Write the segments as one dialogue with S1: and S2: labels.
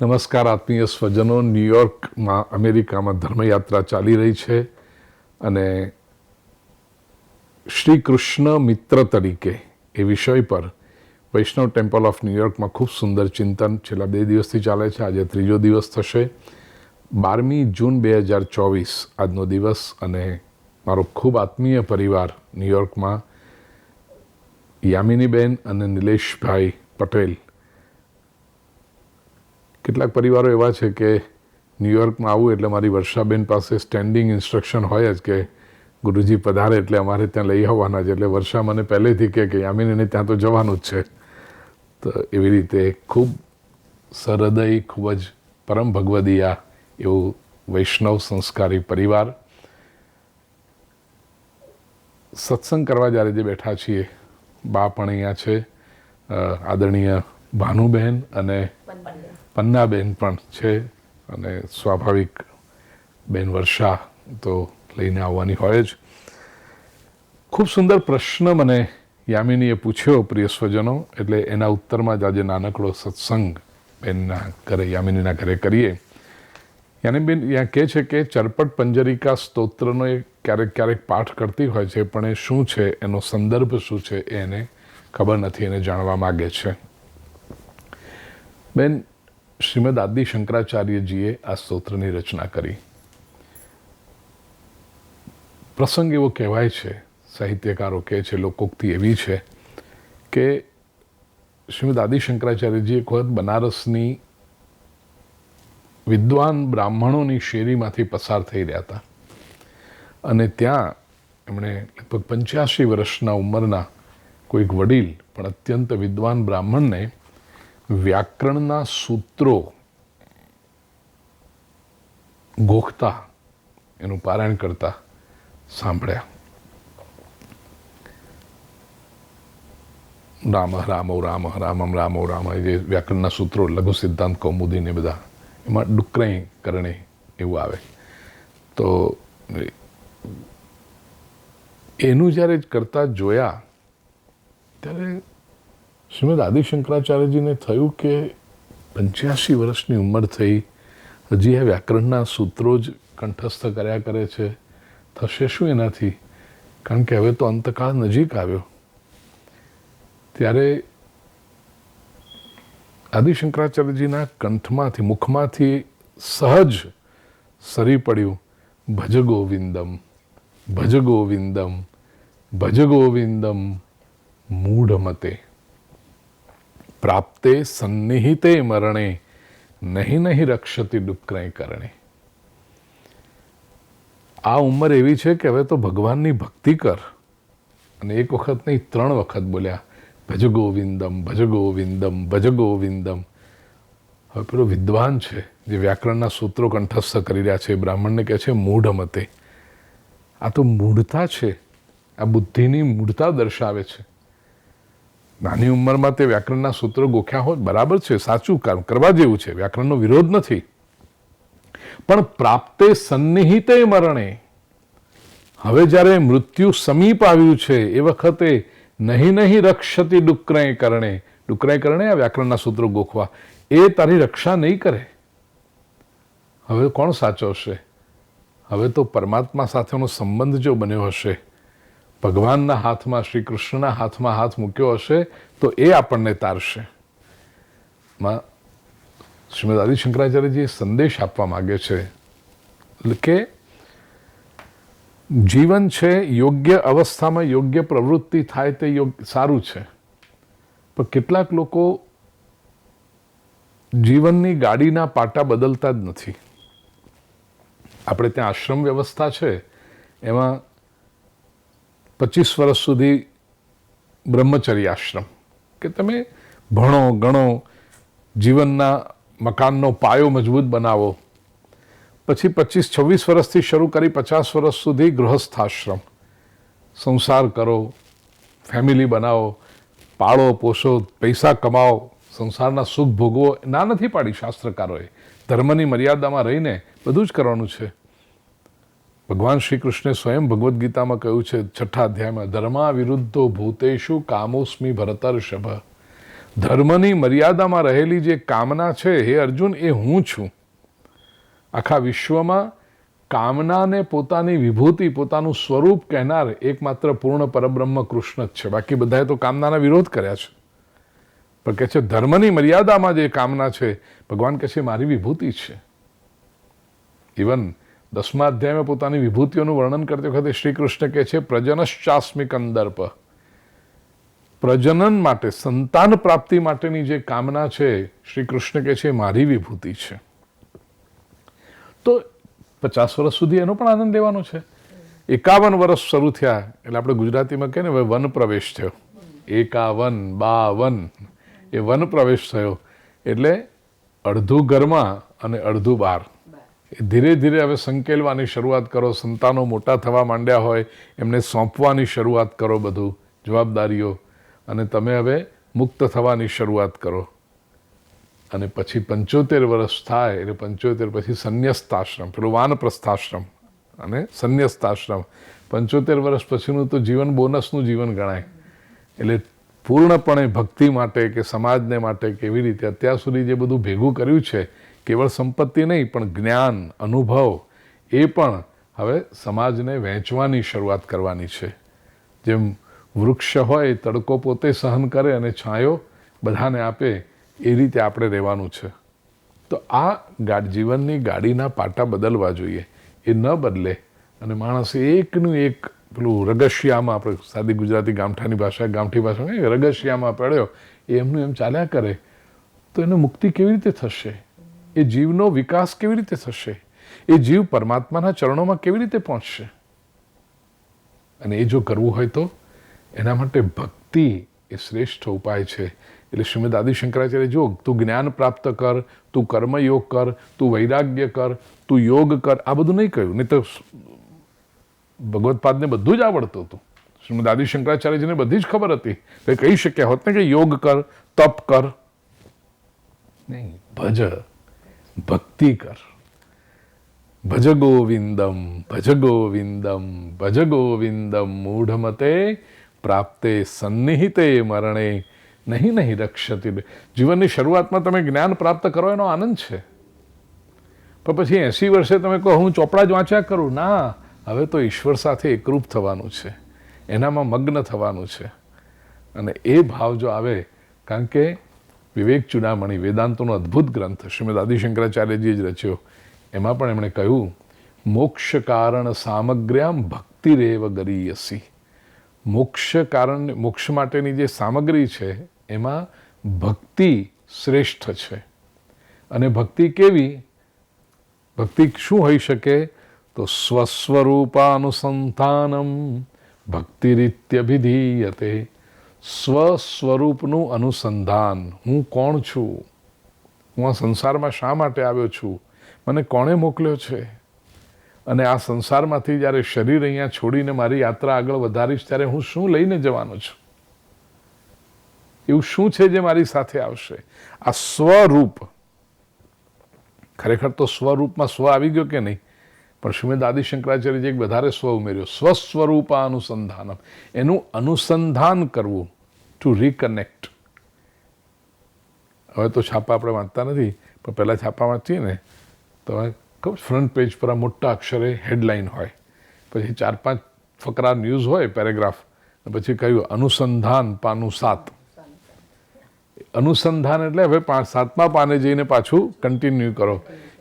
S1: નમસ્કાર, આત્મીય સ્વજનો. ન્યુયોર્કમાં અમેરિકામાં ધર્મયાત્રા ચાલી રહી છે અને શ્રી કૃષ્ણ મિત્ર તરીકે એ વિષય પર વૈષ્ણવ ટેમ્પલ ઓફ ન્યુયોર્કમાં ખૂબ સુંદર ચિંતન છેલ્લા બે દિવસથી ચાલે છે. આજે ત્રીજો દિવસ થશે. બારમી જૂન બે હજાર ચોવીસ આજનો દિવસ અને મારો ખૂબ આત્મીય પરિવાર ન્યુયોર્કમાં યામિનીબેન અને નિલેશભાઈ પટેલ કેટલાક પરિવારો એવા છે કે ન્યુયોર્કમાં આવું એટલે મારી વર્ષાબેન પાસે સ્ટેન્ડિંગ ઇન્સ્ટ્રક્શન હોય જ કે ગુરુજી પધારે એટલે અમારે ત્યાં લઈ આવવાના છે. એટલે વર્ષા મને પહેલેથી કહે કે યામિનીને ત્યાં તો જવાનું જ છે. તો એવી રીતે ખૂબ સરહૃદય ખૂબ જ પરમ ભગવદીયા એવું વૈષ્ણવ સંસ્કારી પરિવાર. સત્સંગ કરવા જ્યારે જે બેઠા છીએ બા પણ અહીંયા છે આદરણીય ભાનુબહેન અને પન્નાબેન પણ છે અને સ્વાભાવિક બેન વર્ષા તો લઈને આવવાની હોય જ. ખૂબ સુંદર પ્રશ્ન મને યામિનીએ પૂછ્યો, પ્રિય સ્વજનો, એટલે એના ઉત્તરમાં જ આજે નાનકડો સત્સંગ બેનના ઘરે, યામિનીના ઘરે કરીએ. યાનીબેન ત્યાં કહે છે કે ચરપટ પંજરિકા સ્તોત્રનો એ ક્યારેક ક્યારેક પાઠ કરતી હોય છે, પણ એ શું છે, એનો સંદર્ભ શું છે એને ખબર નથી, એને જાણવા માગે છે. બેન શ્રીમદ આદિ શંકરાચાર્યજીએ આ સ્તોત્રની રચના કરી. પ્રસંગ એવો કહેવાય છે, સાહિત્યકારો કહે છે લોકોક્તિ એવી છે કે શ્રીમદ આદિ શંકરાચાર્યજી એક વખત બનારસની વિદ્વાન બ્રાહ્મણોની શેરીમાંથી પસાર થઈ રહ્યા હતા. અને ત્યાં એમણે લગભગ પંચ્યાસી વર્ષના ઉંમરના કોઈક વડીલ, પણ અત્યંત વિદ્વાન બ્રાહ્મણને વ્યાકરણના સૂત્રો ગોખતા, એનું પારાયણ કરતા સાંભળ્યા. રામ, રામો, રામ રામમ રામો, રામ જે વ્યાકરણના સૂત્રો, લઘુ સિદ્ધાંત, કૌમુદી ને બધા, એમાં ડુકરાઈ કરણે એવું આવે. તો એનું જ્યારે કરતા જોયા, ત્યારે શ્રીમદ આદિ શંકરાચાર્યજીને થયું કે પંચ્યાસી વર્ષની ઉંમર થઈ હજી આ વ્યાકરણના સૂત્રો જ કંઠસ્થ કર્યા કરે છે. થશે શું એનાથી? કારણ કે હવે તો અંતકાળ નજીક આવ્યો. ત્યારે આદિ શંકરાચાર્યજીના કંઠમાંથી, મુખમાંથી સહજ સરી પડ્યું ભજ ગોવિંદમ ભજ ગોવિંદમ ભજ ગોવિંદમ મૂઢ મતે પ્રાપ્તે સન્નિહિતે મરણે, નહીં નહીં રક્ષતી ડુક્કરાઈ કરણે. આ ઉંમર એવી છે કે હવે તો ભગવાનની ભક્તિ કર. અને એક વખત નહીં ત્રણ વખત બોલ્યા, ભજ ગોવિંદમ ભજ ગોવિંદમ ભજ ગોવિંદમ. હવે પેલો વિદ્વાન છે, જે વ્યાકરણના સૂત્રો કંઠસ્થ કરી રહ્યા છે, બ્રાહ્મણને કહે છે મૂઢમતે આ તો મૂઢતા છે, આ બુદ્ધિની મૂઢતા દર્શાવે છે. નાની ઉંમરમાં તે વ્યાકરણના સૂત્રો ગોખ્યા હોય, બરાબર છે, સાચું કામ કરવા જેવું છે, વ્યાકરણનો વિરોધ નથી. પણ પ્રાપ્તે સન્નિહિતે મરણે, હવે જ્યારે મૃત્યુ સમીપ આવ્યું છે, એ વખતે નહીં નહીં રક્ષતી ડુકરાય કરણે ડુકરાય કરણે આ વ્યાકરણના સૂત્રો ગોખવા, એ તારી રક્ષા નહીં કરે. હવે કોણ સાચવશે? હવે તો પરમાત્મા સાથેનો સંબંધ જો બન્યો હશે ભગવાનના હાથમાં શ્રી કૃષ્ણના હાથમાં હાથ મૂક્યો હશે તો એ આપણને તારશે. માં શ્રીમદ આદિ શંકરાચાર્યજી સંદેશ આપવા માગે છે કે જીવન છે, યોગ્ય અવસ્થામાં યોગ્ય પ્રવૃત્તિ થાય તે યોગ્ય સારું છે. પણ કેટલાક લોકો જીવનની ગાડીના પાટા બદલતા જ નથી. આપણે ત્યાં આશ્રમ વ્યવસ્થા છે, એમાં પચીસ વર્ષ સુધી બ્રહ્મચર્ય આશ્રમ કે તમે ભણો, ગણો, જીવનના મકાનનો પાયો મજબૂત બનાવો. પછી પચીસ, છવ્વીસ વર્ષથી શરૂ કરી પચાસ વર્ષ સુધી ગૃહસ્થાશ્રમ. સંસાર કરો, ફેમિલી બનાવો, પાળો, પોષો, પૈસા કમાઓ, સંસારના સુખ ભોગવો. ના નથી પાડી શાસ્ત્રકારોએ. ધર્મની મર્યાદામાં રહીને બધું જ કરવાનું છે. ભગવાન શ્રી કૃષ્ણે સ્વયં ભગવદ્ ગીતામાં કહ્યું છે, છઠ્ઠા અધ્યાયમાં, ધર્મા વિરુદ્ધો ભૂતેશુ કામોસ્મી ભરતર્ષભ. ધર્મની મર્યાદામાં રહેલી જે કામના છે, હે અર્જુન, એ હું છું. આખા વિશ્વમાં કામનાને પોતાની વિભૂતિ, પોતાનું સ્વરૂપ કહેનાર એકમાત્ર પૂર્ણ પરબ્રહ્મ કૃષ્ણ જ છે. બાકી બધાએ તો કામનાના વિરોધ કર્યા છે. પણ કહે છે, ધર્મની મર્યાદામાં જે કામના છે, ભગવાન કહે છે, મારી વિભૂતિ છે. ઇવન દસમા અધ્યાયમાં પોતાની વિભૂતિઓનું વર્ણન કરતી વખતે શ્રી કૃષ્ણ કહે છે પ્રજનશ્ચાસ્મિ કંદર્પ પ્રજનન માટે, સંતાન પ્રાપ્તિ માટેની જે કામના છે શ્રી કૃષ્ણ કહે છે, મારી વિભૂતિ છે. તો પચાસ વર્ષ સુધી એનો પણ આનંદ લેવાનો છે. એકાવન વર્ષ શરૂ થયા, એટલે આપણે ગુજરાતીમાં કહે ને, હવે વન પ્રવેશ થયો. એકાવન, બાવન, એ વન પ્રવેશ થયો. એટલે અડધું ઘરમાં અને અડધું બહાર ધીરે ધીરે હવે સંકેલવાની શરૂઆત કરો, સંતાનો મોટા થવા માંડ્યા હોય, એમને સોંપવાની શરૂઆત કરો બધું, જવાબદારીઓ, અને તમે હવે મુક્ત થવાની શરૂઆત કરો. અને પછી પંચોતેર વર્ષ થાય, એટલે પંચોતેર પછી સંન્યસ્તાશ્રમ, પેલું વાનપ્રસ્થાશ્રમ, અને સંન્યસ્તાશ્રમ. પંચોતેર વર્ષ પછીનું તો જીવન બોનસનું જીવન ગણાય. એટલે પૂર્ણપણે ભક્તિ માટે કે સમાજને માટે કેવી રીતે અત્યાર સુધી જે બધું ભેગું કર્યું છે કેવળ સંપત્તિ નહીં, પણ જ્ઞાન, અનુભવ, એ પણ હવે સમાજને વહેંચવાની શરૂઆત કરવાની છે. જેમ વૃક્ષ હોય, તડકો પોતે સહન કરે અને છાંયો બધાને આપે, એ રીતે આપણે રહેવાનું છે. તો આ ગાડી જીવનની ગાડીના પાટા બદલવા જોઈએ. એ ન બદલે અને માણસ એકનું એક પેલું રગશિયામાં, આપણે સાદી ગુજરાતી ગામઠાની ભાષા, ગામઠી ભાષા કહીએ રગશિયામાં પડ્યો, એ એમનું એમ ચાલ્યા કરે, તો એને મુક્તિ કેવી રીતે થશે? એ જીવનો વિકાસ કેવી રીતે થશે? એ જીવ પરમાત્માના ચરણોમાં કેવી રીતે પહોંચશે? અને એ જો કરવું હોય તો એના માટે ભક્તિ એ શ્રેષ્ઠ ઉપાય છે. એટલે શ્રીમદ આદિ શંકરાચાર્ય જો, તું જ્ઞાન પ્રાપ્ત કર, તું કર્મયોગ કર, તું વૈરાગ્ય કર, તું યોગ કર, આ બધું નહીં કહ્યું. નહીં તો ભગવતપાદને બધું જ આવડતું હતું. શ્રીમદ આદિ શંકરાચાર્યજીને બધી જ ખબર હતી. તો કહી શક્યા હોત ને કે યોગ કર, તપ કર. નહીં, ભજ ભક્તિ કર ભજ ગોવિંદમ ભજ ગોવિંદમ ભજ ગોવિંદમ મૂઢમતે પ્રાપ્તે સન્નિહિતે મરણે નહીં નહીં રક્ષતી જીવનની શરૂઆતમાં તમે જ્ઞાન પ્રાપ્ત કરો એનો આનંદ છે. પણ પછી એંસી વર્ષે તમે કહો, હું ચોપડા જ વાંચ્યા કરું. ના, હવે તો ઈશ્વર સાથે એકરૂપ થવાનું છે. એનામાં મગ્ન થવાનું છે. અને એ ભાવ જો આવે, કારણ કે વિવેક ચૂડામણી, વેદાંતોનો અદ્ભુત ગ્રંથ, શ્રીમદ આદિશંકરાચાર્યજીએ જ રચ્યો. એમાં પણ એમણે કહ્યું, મોક્ષ કારણ સામગ્ર્યામ ભક્તિરેવ ગરીયસી. મોક્ષ કારણ, મોક્ષ માટેની જે સામગ્રી છે, એમાં ભક્તિ શ્રેષ્ઠ છે. અને ભક્તિ કેવી? ભક્તિ શું હોઈ શકે? તો સ્વસ્વરૂપાનુસંધાનમ, ભક્તિરીત્યભિધીયતે. સ્વસ્વરૂપનું અનુસંધાન. હું કોણ છું? હું આ સંસારમાં શા માટે આવ્યો છું? મને કોણે મોકલ્યો છે? અને આ સંસારમાંથી જ્યારે શરીર અહીંયા છોડીને મારી યાત્રા આગળ વધારીશ, ત્યારે હું શું લઈને જવાનો છું? એવું શું છે જે મારી સાથે આવશે? આ સ્વરૂપ. ખરેખર તો સ્વરૂપમાં સ્વ આવી ગયો કે નહીં? પણ શ્રીમદ આદિ શંકરાચાર્યજી એક વધારે સ્વ ઉમેર્યો. સ્વસ્વરૂપા અનુસંધાનમ એનું અનુસંધાન કરવું. ટુ રિકનેક્ટ હવે તો છાપા આપણે વાંચતા નથી, પણ પહેલાં છાપા વાંચીએ ને, તો ખબર ફ્રન્ટ પેજ પર મોટા અક્ષરે હેડલાઇન હોય. પછી ચાર પાંચ ફકરા ન્યૂઝ હોય પેરેગ્રાફ પછી કહ્યું, અનુસંધાન પાનું સાત. અનુસંધાન એટલે હવે પાંચ સાતમા પાને જઈને પાછું કન્ટિન્યુ કરો.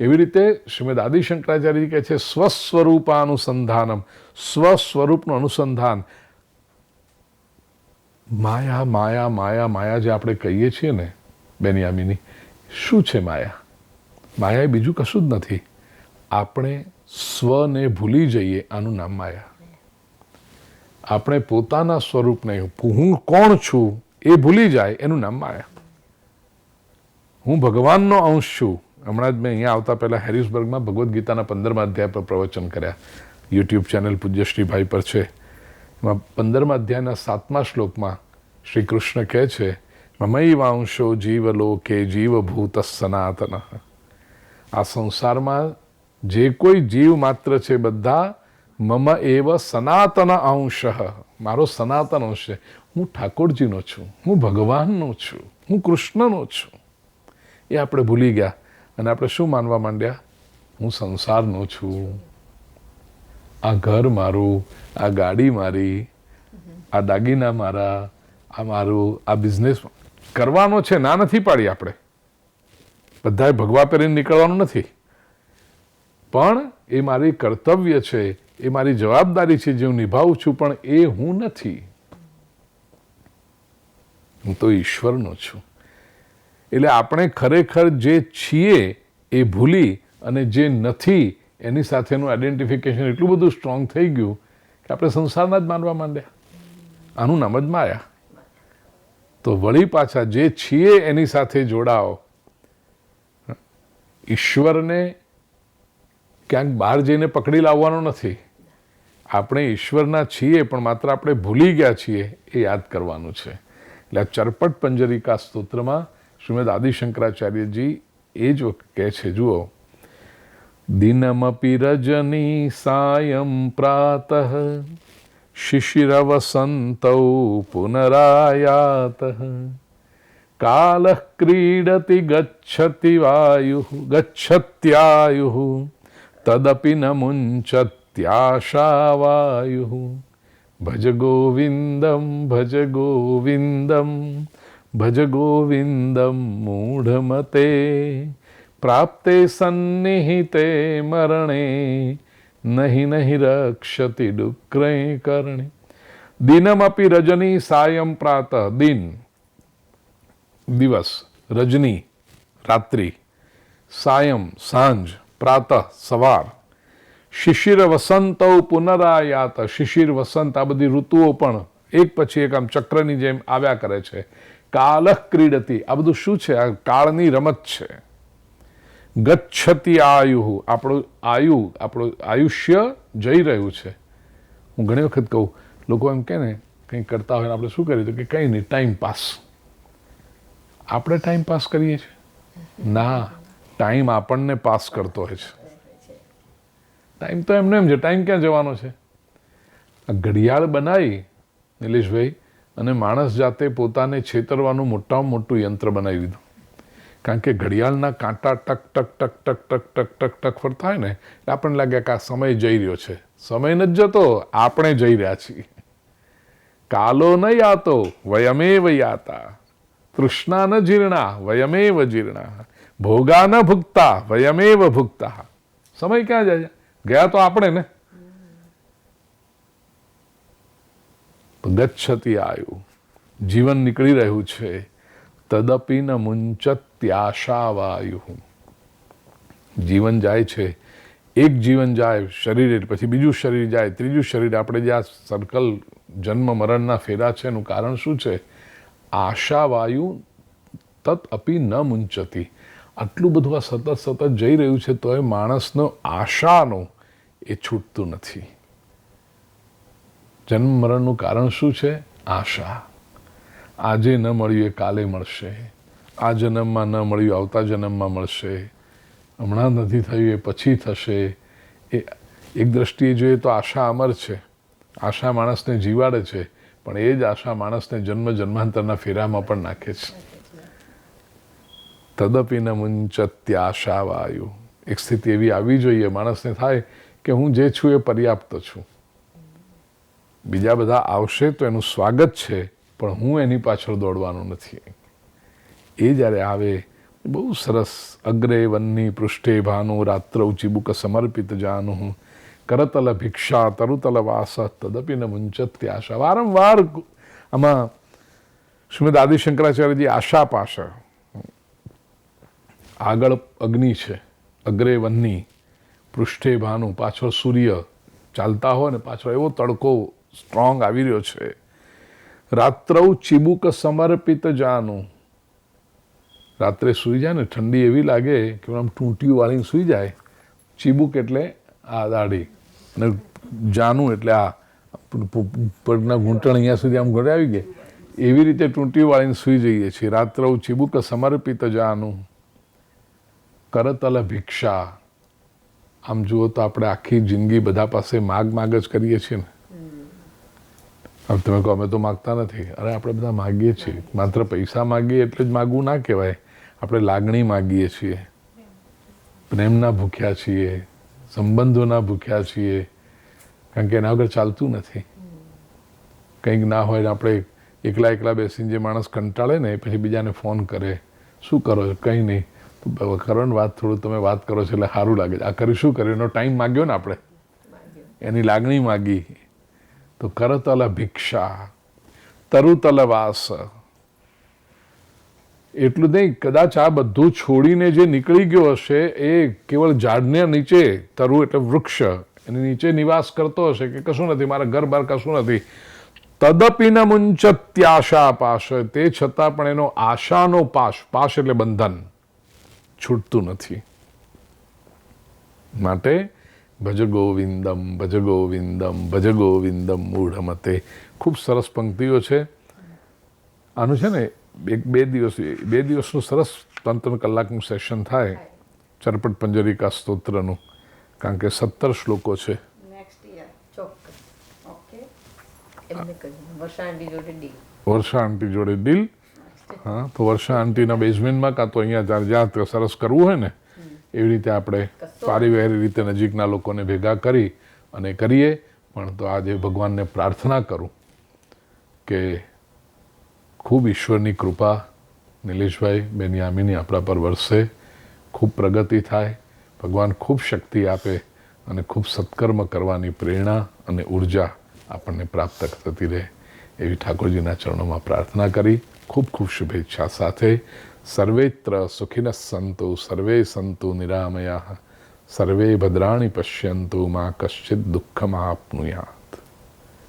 S1: એવી રીતે શ્રીમદ આદિ શંકરાચાર્ય કહે છે, સ્વસ્વરૂપાનુસંધાનમ. સ્વસ્વરૂપનું અનુસંધાન. માયા માયા માયા માયા જે આપણે કહીએ છીએ ને બેનિયામીની, શું છે માયા? માયા એ બીજું કશું જ નથી. આપણે સ્વને ભૂલી જઈએ આનું નામ માયા. આપણે પોતાના સ્વરૂપને હું કોણ છું એ ભૂલી જાય એનું નામ માયા. હું ભગવાનનો અંશ છું. હમણાં જ મેં અહીંયા આવતા પહેલાં હેરિસબર્ગમાં ભગવદ્ ગીતાના પંદરમા અધ્યાય પર પ્રવચન કર્યા. યુટ્યુબ ચેનલ પૂજ્યશ્રીભાઈ પર છે. પંદરમા અધ્યાયના સાતમા શ્લોકમાં શ્રી કૃષ્ણ કહે છે મમૈ વાંશો જીવલોકે જીવભૂત સનાતન. આ સંસારમાં જે કોઈ જીવ માત્ર છે બધા, મમ એવ સનાતન અંશ. મારો સનાતન અંશ છે. હું ઠાકોરજીનો છું, હું ભગવાનનો છું, હું કૃષ્ણનો છું. એ આપણે ભૂલી ગયા. અને આપણે શું માનવા માંડ્યા? હું સંસારનો છું. આ ઘર મારું, આ ગાડી મારી, આ દાગીના મારા, આ મારું, આ બિઝનેસ કરવાનો છે, ના નથી પાડી આપણે. બધાએ ભગવા પહેરીને નીકળવાનું નથી. પણ એ મારી કર્તવ્ય છે, એ મારી જવાબદારી છે, જે હું નિભાવું છું, પણ એ હું નથી. હું તો ઈશ્વરનો છું. એટલે આપણે ખરેખર જે છીએ એ ભૂલી અને જે નથી એની સાથેનું આઈડેન્ટિફિકેશન એટલું બધું સ્ટ્રોંગ થઈ ગયું કે આપણે સંસારના જ માનવા માંડ્યા. આનું નામ જ માયા. તો વળી પાછા જે છીએ એની સાથે જોડાઓ. ઈશ્વરને ક્યાંક બહાર જઈને પકડી લાવવાનો નથી. આપણે ઈશ્વરના છીએ પણ માત્ર આપણે ભૂલી ગયા છીએ એ યાદ કરવાનું છે. એટલે આ ચરપટ પંજરિકા સ્તોત્રમાં શ્રીમદ આદિશંકરાચાર્યજી એ જ કહે છે, જુઓ दिनमपि रजनी सायं प्रातः शिशिरवसन्तौ पुनरायातः कालः क्रीडति गच्छति वायुः गच्छत्यायुः तदपि न मुञ्चत्याशावायुः भज गोविन्दं भज गोविन्दं भज गोविन्दं मूढमते પ્રાપ્તે સન્નિહિતે મરણે, નહીં નહીં રક્ષતિ ડુક્રે કરણે. દિનમપી રજની સાયમ પ્રાત દિન. દિવસ, રજની, રાત્રિ સાયમ સાંજ, પ્રાતઃ, સવાર. શિશિર વસંત પુનરાયાત. શિશિર વસંત, આ બધી ઋતુઓ પણ એક પછી એક આમ ચક્રની જેમ આવ્યા કરે છે. કાલ ક્રીડતી. આ બધું શું છે? આ કાળની રમત છે. ગચ્છતિ આયુ. આપણું આયુ, આપણું આયુષ્ય જઈ રહ્યું છે. હું ઘણી વખત કહું, લોકો એમ કહે ને, કંઈ કરતા હોય આપણે શું કરીએ તો કે કંઈ નહીં, ટાઈમ પાસ. આપણે ટાઈમ પાસ કરીએ છીએ? ના, ટાઈમ આપણને પાસ કરતો હોય છે. ટાઈમ તો એમને એમ છે, ટાઈમ ક્યાં જવાનો છે? આ ઘડિયાળ બનાવી, નિલેશભાઈ, અને માણસ જાતે પોતાને છેતરવાનું મોટામાં મોટું યંત્ર બનાવી દીધું. કારણ કે ઘડિયાળના કાંટા ટક ટક ટક ટક ટક ટક ટક ટક ફરતા હોય ને, એટલે આપણને લાગે કે આ સમય જઈ રહ્યો છે. સમય નથી જતો, આપણે જઈ રહ્યા છીએ. કાલો નહીં યાતો, વયમેવ યાતા. તૃષ્ણા ન જીર્ણા, વયમેવ જીર્ણા. ભોગા ન ભૂગતા વયમેવ ભૂગતા સમય ક્યાં જાય ગયા તો આપણે ને. ગચ્છતી આવ્યું જીવન નીકળી રહ્યું છે. તદપી ન મુંચત્યાશા વાયુ જીવન જાય છે, એક જીવન જાય શરીર, પછી બીજું શરીર જાય, ત્રીજું શરીર, આપણે જે આ સર્કલ જન્મ, મરણના ફેરા છે, એનું કારણ શું છે? આશા વાયુ તત અપી ન મુંચતી. આટલું બધું આ સતત સતત જઈ રહ્યું છે, તો એ માણસનો આશાનો એ છૂટતું નથી. જન્મ, મરણનું કારણ શું છે? આશા. આજે ન મળ્યું, એ કાલે મળશે. આ જન્મમાં ન મળ્યું, આવતા જન્મમાં મળશે. હમણાં નથી થયું, એ પછી થશે. એ, એક દ્રષ્ટિએ જોઈએ તો આશા અમર છે. આશા માણસને જીવાડે છે, પણ એ જ આશા માણસને જન્મ જન્માંતરના ફેરામાં પણ નાખે છે. તદપી ન મુંચત્યાશા વાયુ. એક સ્થિતિ એવી આવી જોઈએ માણસને થાય કે હું જે છું એ પર્યાપ્ત છું. બીજા બધા આવશે તો એનું સ્વાગત છે, પણ હું એની પાછળ દોડવાનું નથી. એ જ્યારે આવે, બહુ સરસ અગ્રે વન્ની પૃષ્ઠે ભાનુ રાત્રૌ ચિબુક સમર્પિત જાનું, કરતલ ભિક્ષા તરુતલ વાસ, તદપી ન મુંચત્યાશા વારંવાર આમાં શ્રીમદ આદિશંકરાચાર્યજી આશા પાશે આગળ અગ્નિ છે, અગ્રે વન્ની પૃષ્ઠે ભાનુ, પાછળ સૂર્ય ચાલતા હોય ને પાછળ એવો તડકો સ્ટ્રોંગ આવી રહ્યો છે. રાત્રૌ ચિબુક સમર્પિત જાનું રાત્રે સૂઈ જાય ને ઠંડી એવી લાગે કે આમ ટૂંટીઓ વાળીને સૂઈ જાય, ચીબુક એટલે આ દાઢી અને જાનું એટલે આ પગના ઘૂંટણ અહીંયા સુધી આમ ઘરે આવી ગયા એવી રીતે ટૂંટી વાળીને સૂઈ જઈએ છીએ. રાત્રે ચીબુક સમર્પિત જાનું, કરતલ ભિક્ષા. આમ જુઓ તો આપણે આખી જિંદગી બધા પાસે માગ માગ જ કરીએ છીએ ને. હવે તમે કહો, અમે તો માગતા નથી. અરે, આપણે બધા માગીએ છીએ. માત્ર પૈસા માગીએ એટલે જ માગવું ના કહેવાય. આપણે લાગણી માગીએ છીએ. પ્રેમના ભૂખ્યા છીએ, સંબંધોના ભૂખ્યા છીએ. કારણ કે એના વગર ચાલતું નથી. કંઈક ના હોય આપણે એકલા એકલા બેસીને જે માણસ કંટાળે ને પછી બીજાને ફોન કરે. શું કરો? કંઈ નહીં. તો કરણ વાત થોડું તમે વાત કરો છો એટલે સારું લાગે આ કરી શું કર્યું? એનો ટાઈમ માગ્યો ને આપણે? એની લાગણી માગી. તો કરતલ ભિક્ષા, તરુતલ વાસ. એટલું નહીં, કદાચ આ બધું છોડીને જે નીકળી ગયો હશે, એ કેવળ ઝાડને નીચે તરવું એટલે વૃક્ષ, એની નીચે નિવાસ કરતો હશે કે કશું નથી, મારા ઘર બાર કશું નથી. તદપી ન મુંચત્યાશા પાશ તે છતાં પણ એનો આશાનો પાશ પાશ એટલે બંધન, છૂટતું નથી. માટે ભજ ગોવિંદમ ભજ ગોવિંદમ ભજ ગોવિંદમ મૂઢમતે. ખૂબ સરસ પંક્તિઓ છે. આનું છે ને એક બે દિવસ બે દિવસનું સરસ ત્રણ ત્રણ કલાકનું સેશન થાય. ચરપટ પંજરિકા સ્તોત્રનું. કારણ કે સત્તર શ્લોકો છે.
S2: વર્ષા આંટી જોડે ડીલ
S1: હા તો વર્ષા આંટીના બેઝમેન્ટમાં કાં તો અહીંયા જ્યાં સરસ કરવું હોય ને એવી રીતે આપણે પારિવારિક રીતે નજીકના લોકોને ભેગા કરી અને કરીએ. પણ તો આજે ભગવાનને પ્રાર્થના કરું કે ખૂબ ઈશ્વરની કૃપા નિલેશભાઈ, બેનયામીની આપણા પર વરસે. ખૂબ પ્રગતિ થાય. ભગવાન ખૂબ શક્તિ આપે અને ખૂબ સત્કર્મ કરવાની પ્રેરણા અને ઊર્જા આપણને પ્રાપ્ત થતી રહે. એવી ઠાકોરજીના ચરણોમાં પ્રાર્થના કરી. ખૂબ ખૂબ શુભેચ્છા સાથે. સર્વેત્ર સુખિન સંતુ, સર્વે સંતુ નિરામયા. સર્વે ભદ્રાણી પશ્યંતુ, મા કશ્ચિત દુઃખમાપ્નુયાત